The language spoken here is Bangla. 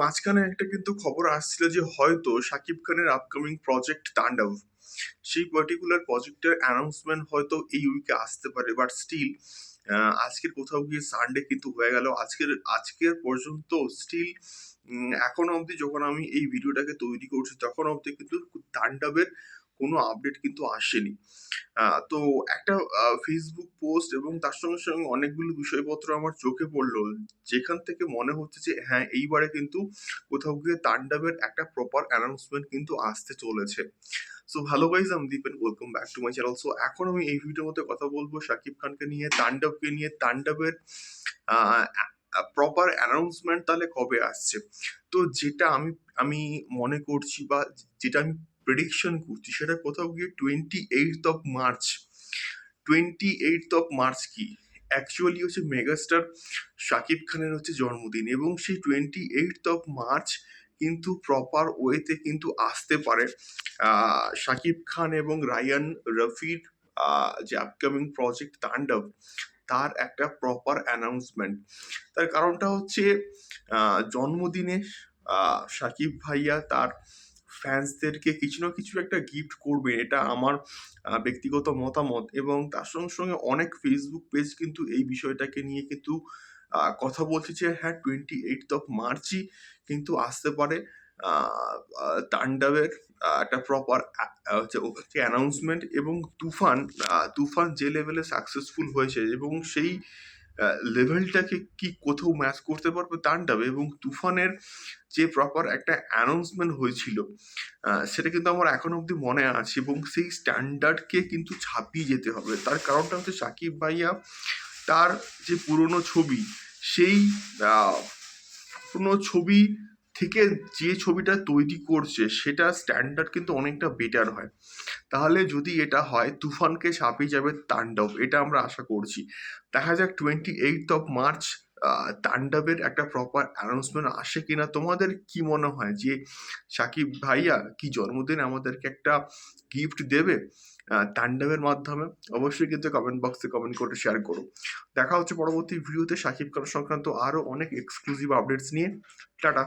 মাঝখানে একটা কিন্তু খবর আসছিল যে হয়তো শাকিব খানের আপকামিং প্রজেক্ট তাণ্ডব। সেই পার্টিকুলার প্রজেক্টের অ্যানাউন্সমেন্ট হয়তো এই উইকে আসতে পারে বাট স্টিল আজকের কোথাও গিয়ে সানডে কিন্তু হয়ে গেল। আজকের আজকের পর্যন্ত স্টিল এখন অবধি যখন আমি এই ভিডিওটাকে তৈরি করছি, তখন অবধি কিন্তু তাণ্ডবের কোনো আপডেট কিন্তু আসেনি। তো একটা ফেসবুক পোস্ট এবং তার সঙ্গে সঙ্গে অনেকগুলো বিষয়পত্র আমার চোখে পড়ল। যেখান থেকে মনে হচ্ছে যে হ্যাঁ এইবারে কিন্তু কোথাও গিয়ে তাণ্ডবের একটা প্রপার অ্যানাউন্সমেন্ট কিন্তু আসতে চলেছে। সো হ্যালো গাইজ আমি Dipen welcome back to my channel so এখন আমি এই ভিডিওর মধ্যে কথা বলব শাকিব খানকে নিয়ে তাণ্ডবকে নিয়ে। তাণ্ডবের প্রপার অ্যানাউন্সমেন্ট তাহলে কবে আসছে? তো যেটা আমি আমি মনে করছি বা যেটা আমি প্রেডিকশন করছি, সেটা কোথাও গিয়ে twenty eight of March twenty eight of March কি? অ্যাকচুয়ালি হচ্ছে মেগাস্টার শাকিব খানের হচ্ছে জন্মদিন এবং সেই টোয়েন্টি এইট অফ মার্চ কিন্তু প্রপার ওয়েতে কিন্তু আসতে পারে। শাকিব খান এবং রায়ান রফির যে আপকামিং প্রজেক্ট তাণ্ডব, তার একটা প্রপার অ্যানাউন্সমেন্ট তার কারণটা হচ্ছে জন্মদিনে শাকিব ভাইয়া তার ফ্যান্সদেরকে কিছু না কিছু একটা গিফট করবে এটা আমার ব্যক্তিগত মতামত এবং তার সঙ্গে সঙ্গে অনেক ফেসবুক পেজ কিন্তু এই বিষয়টাকে নিয়ে কিন্তু কথা বলছে যে হ্যাঁ টোয়েন্টি এইট অফ মার্চই কিন্তু আসতে পারে। তাণ্ডবের একটা প্রপার হচ্ছে অ্যানাউন্সমেন্ট এবং তুফান তুফান যে লেভেলে সাকসেসফুল হয়েছে এবং সেই লেভেলটাকে কি কোথাও ম্যাচ করতে পারবে তাণ্ডব এবং তুফানের যে প্রপার একটা অ্যানাউন্সমেন্ট হয়েছিল সেটা কিন্তু আমার এখন অবধি মনে আছে এবং সেই স্ট্যান্ডার্ডকে কিন্তু ছাপিয়ে যেতে হবে। তার কারণটা হচ্ছে সাকিব ভাইয়া তার যে পুরনো ছবি, সেই পুরনো ছবি থেকে যে ছবিটা তৈরি করছে সেটা স্ট্যান্ডার্ড কিন্তু অনেকটা বেটার হয়। তাহলে যদি এটা হয়, তুফানকে ছাপিয়ে যাবে তাণ্ডব, এটা আমরা আশা করছি। দেখা যাক টোয়েন্টি এইট অফ মার্চ তাণ্ডবের একটা প্রপার অ্যানাউন্সমেন্ট আসে কিনা? তোমাদের কি মনে হয় যে সাকিব ভাইয়া কি জন্মদিন আমাদেরকে একটা গিফট দেবে তাণ্ডবের মাধ্যমে? অবশ্যই কিন্তু কমেন্ট বক্সে কমেন্ট করে শেয়ার করো। দেখা হচ্ছে পরবর্তী ভিডিওতে সাকিব খান সংক্রান্ত আরও অনেক এক্সক্লুসিভ আপডেটস নিয়ে। টাটা।